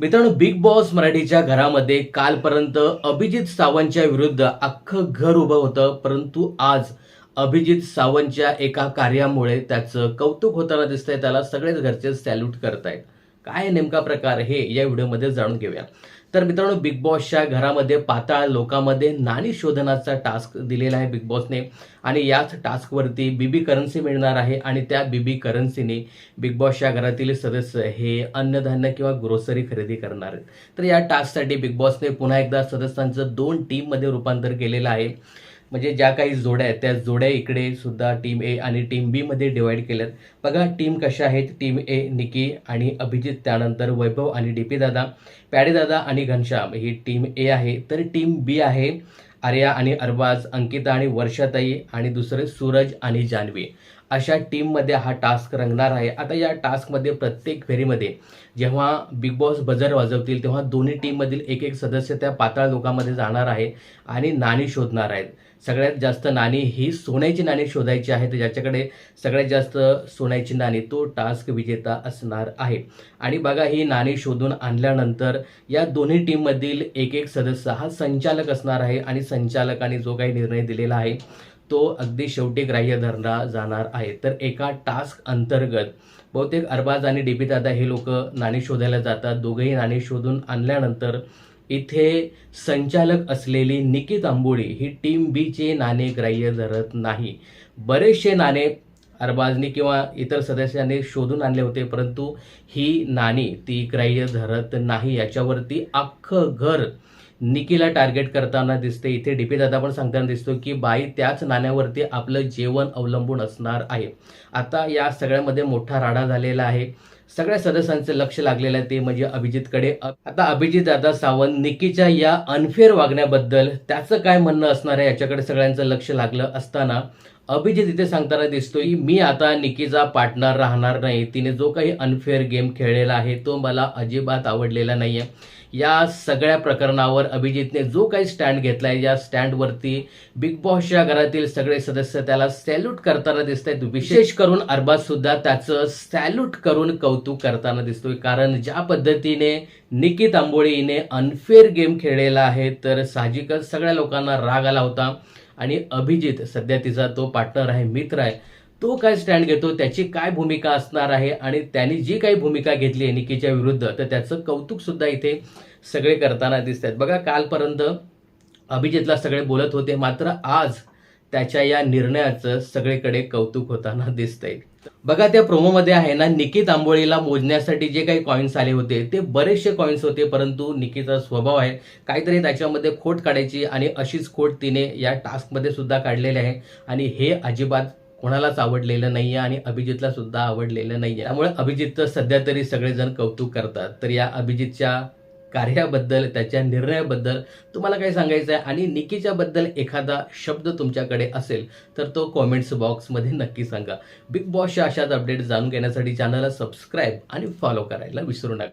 मित्रांनो big boss मराठीच्या घरामध्ये कालपर्यंत अभिजित सावंतच्या विरुद्ध अख्खं घर उभं होतं परंतु आज अभिजित सावंतच्या एका कार्यामुळे त्याचं कौतुक होताना दिसतंय त्याला सगळेच घरचे सॅल्यूट करतायत. काय नेमका प्रकार हे या व्हिडिओमध्ये जाणून घेऊया. तर मित्रांनो बिग बॉसच्या घरामध्ये पाताळ लोकांमध्ये नाणी शोधनाचा टास्क दिलेला आहे बिग बॉसने आणि याच टास्कवरती बीबी करन्सी मिळणार आहे आणि त्या बीबी करन्सीने बिग बॉसच्या घरातील सदस्य हे अन्नधान्य किंवा ग्रोसरी खरेदी करणार आहेत. तर या टास्कसाठी बिग बॉसने पुन्हा एकदा सदस्यांचं दोन टीममध्ये रूपांतर केलेलं आहे. म्हणजे ज्या काही जोड्या आहेत त्या जोड्या इकडे सुद्धा टीम ए आणि टीम बी मध्ये डिवाइड केल्यात. बघा टीम कशा आहेत? टीम ए निकी आणि अभिजित त्यानंतर वैभव आणि डी पी दादा. प्याडे दादा आणि घनश्याम ही टीम ए आहे. तर टीम बी आहे आर्या आणि अरबाज अंकिता आणि वर्षाताई आणि दुसरे सूरज आणि जान्हवी अशा टीममध्ये हा टास्क रंगणार आहे. आता या टास्कमध्ये प्रत्येक फेरीमध्ये जेव्हा बिग बॉस बजर वाजवतील तेव्हा दोन्ही टीममधील एक एक सदस्य त्या पाताळ लोकांमध्ये जाणार आहे आणि नाणी शोधणार आहेत. सगळ्यात जास्त नाणी ही सोन्याची नाणी शोधायची आहे तर ज्याच्याकडे सगळ्यात जास्त सोन्याची नाणी तो टास्क विजेता असणार आहे. आणि बघा ही नाणी शोधून आणल्यानंतर या दोन्ही टीममधील एक एक सदस्य हा संचालक असणार आहे आणि संचालकाने जो काही निर्णय दिलेला आहे तो अगदी शेवटी ग्राह्य धरला जाणार आहे. तर एका टास्क अंतर्गत बहुतेक अरबाज आणि डीपी दादा हे लोक नाणी शोधायला जातात. दोघेही नाणी शोधून आणल्यानंतर इथे संचालक असलेली निकित आंबोळी ही टीम बीचे नाणे ग्राह्य धरत नाही. बरेचसे नाणे अरबाजनी किंवा इतर सदस्यांनी शोधून आणले होते परंतु ही नाणी ती ग्राह्य धरत नाही. याच्यावरती अख्खं घर निकीला टार्गेट करताना दिसते. इथे डीपी दादा पण सांगताना दिसतो की बाई त्याच नाण्यावरती आपलं जेवण अवलंबून असणार आहे. आता या सगळ्यामध्ये मोठा राडा झालेला आहे. सगळ्या सदस्यांचं लक्ष लागलेलं आहे ते म्हणजे अभिजितकडे. आता अभिजित दादा सावंत निकीच्या या अनफेअर वागण्याबद्दल त्याचं काय म्हणणं असणार आहे याच्याकडे सगळ्यांचं लक्ष लागलं असताना अभिजित इथे सांगताना दिसतोय की मी आता निकीचा पार्टनर राहणार नाही. तिने जो काही अनफेअर गेम खेळलेला आहे तो मला अजिबात आवडलेला नाहीये. या सगळ्या प्रकरणावर अभिजितने जो काही स्टँड घेतलाय या स्टँडवरती बिग बॉसच्या घरातील सगळे सदस्य त्याला सॅल्यूट करताना दिसत आहेत विशेष करून अरबाज सुद्धा त्याचं सॅल्यूट करून कौतुक करताना दिसतोय. कारण ज्या पद्धतीने निकित आंबोळी अनफेअर गेम खेळलेला आहे तर साहजिकच सगळ्या लोकांना राग आला होता. आणि अभिजित सध्या तिचा तो पार्टनर आहे मित्र आहे. तो काय स्टँड घेतो? त्याची काय भूमिका असणार आहे? आणि त्यांनी जी काही भूमिका घेतली आहे निकीच्या विरुद्ध तर त्याचं कौतुक सुद्धा इथे सगळे करताना दिसत आहेत बघा कालपर्यंत अभिजितला सगळे बोलत होते मात्र आज त्याच्या या निर्णयाचं सगळीकडे कौतुक होताना दिसतंय. बघा त्या प्रोमोमध्ये आहे ना निकित आंबोळीला मोजण्यासाठी जे काही कॉईन्स आले होते ते बरेचसे कॉईन्स होते परंतु निकीचा स्वभाव आहे काहीतरी त्याच्यामध्ये खोट काढायची आणि अशीच खोट तिने या टास्कमध्ये सुद्धा काढलेली आहे. आणि हे अजिबात कोणालाच आवडलेलं नाही आहे आणि अभिजितला सुद्धा आवडलेलं आहे त्यामुळे अभिजितचं सध्या तरी सगळेजण कौतुक करतात. तर या अभिजितच्या कार्याबद्दल त्याच्या निर्णयाबद्दल तुम्हाला काय सांगायचं आहे आणि निकीच्या बद्दल एखादा शब्द तुमच्याकडे असेल तर तो कॉमेंट्स बॉक्समध्ये नक्की सांगा. बिग बॉसच्या अशाच अपडेट जाणून घेण्यासाठी चॅनलला सबस्क्राईब आणि फॉलो करायला विसरू नका.